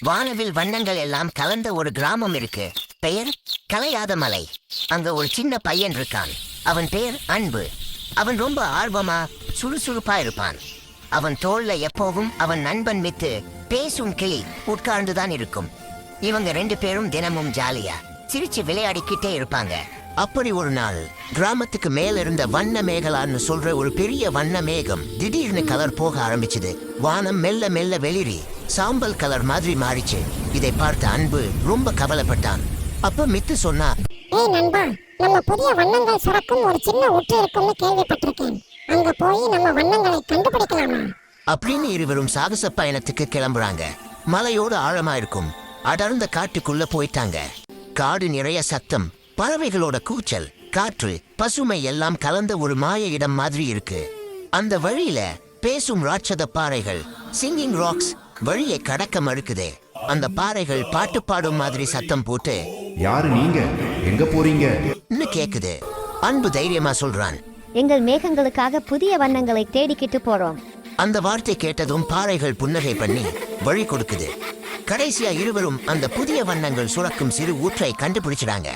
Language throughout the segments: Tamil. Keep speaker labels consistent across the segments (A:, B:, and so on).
A: வானவில் வண்ணங்கள் எல்லாம் கலந்த ஒரு கிராமம் இருக்கு. பெயர் கலையாத மலை அங்க ஒரு சின்ன பையன் இருக்கான். அவன் பெயர் அன்பு. அவன் ரொம்ப ஆர்வமா சுறுசுறுப்பா இருப்பான். அவன் தோல்ல எப்போவும் அவன் நண்பன் மித்து பேசும் கிளி உட்கார்ந்துதான் இருக்கும். இவங்க ரெண்டு பேரும் தினமும் ஜாலியா சிரிச்சு விளையாடிக்கிட்டே இருப்பாங்க. அப்படி ஒரு நாள் கிராமத்துக்கு மேல இருந்த வண்ண மேகலான்னு சொல்ற ஒரு பெரிய வண்ண மேகம் திடீர்னு கலர் போக ஆரம்பிச்சது. வானம் மெல்ல மெல்ல வெளிரி சாம்பல் கலர் மாதிரி மாறிச்சு. இதை பார்த்த அன்பு ரொம்ப கவலைப்பட்டான். அப்ப மித்து சொன்னா
B: ஏய் நண்பா நம்ம புதிய வண்ணங்கள் சுரக்கும் ஒரு சின்ன ஊற்று இருக்கும்னு கேள்விப்பட்டிருக்கேன். அங்க போய் நம்ம வண்ணங்களை கண்டுபிடிக்கலாமா?
A: அப்படின்னு இருவரும் சாகச பயணத்துக்கு கிளம்புறாங்க. மலையோடு ஆழமா இருக்கும் அடர்ந்த காட்டுக்குள்ள போயிட்டாங்க. காடு நிறைய சத்தம் பறவைகளோட கூச்சல் காற்று பசுமை எல்லாம் கலந்த ஒரு மாய இடம் மாதிரி இருக்கு. அந்த வழியில பேசும் ராட்சத பாறைகள் சிங்கிங் ராக்ஸ் வழியை கடக்க மறுக்குதே. அந்த பாறைகள் பாட்டு பாடும் மாதிரி சத்தம் போட்டு
C: யாரு நீங்க? எங்க போறீங்க?
A: இன்னும் கேக்குது. அன்பு தைரியமா சொல்றான்.
D: எங்கள் மேகங்களுக்காக புதிய வண்ணங்களை தேடிக்கிட்டு போறோம்.
A: அந்த வார்த்தை கேட்டதும் பாறைகள் புன்னகை பண்ணி வழி கொடுக்குது. கடைசியா இருவரும் அந்த புதிய வண்ணங்கள் சுரக்கும் சிறு ஊற்றை கண்டுபிடிச்சிடாங்க.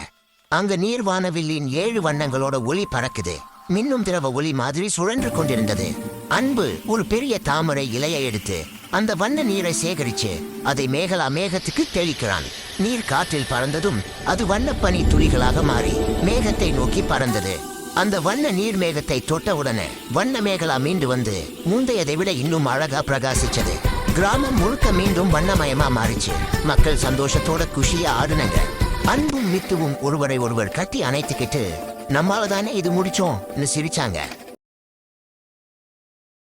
A: அங்க நீர் வானவில்லின் ஏழு வண்ணங்களோட ஒளி பறக்குது. மின்னும் திரவ ஒளி மாதிரி சுழன்று கொண்டிருந்தது. அன்பு ஒரு பெரிய தாமரை இலையை எடுத்து அந்த வண்ண நீரை சேகரிச்சு அதை மேகலா மேகத்துக்கு தெளிக்கிறான். நீர் காற்றில் பறந்ததும் அது வண்ணப்பனி துளிகளாக மாறி மேகத்தை நோக்கி பறந்தது. அந்த வண்ண நீர் மேகத்தை தொட்டவுடனே வண்ண மேகலா மீண்டு வந்து முந்தையதை விட இன்னும் அழகா பிரகாசிச்சது. கிராமம் முழுக்க மீண்டும் வண்ணமயமா மாறிச்சு. மக்கள் சந்தோஷத்தோட குஷியா ஆடுனாங்க. அன்பும் மித்துவும் ஒருவரை ஒருவர் கட்டி அணைத்துக்கிட்டு நம்மால தானே இது முடிச்சோம்னு சிரிச்சாங்க.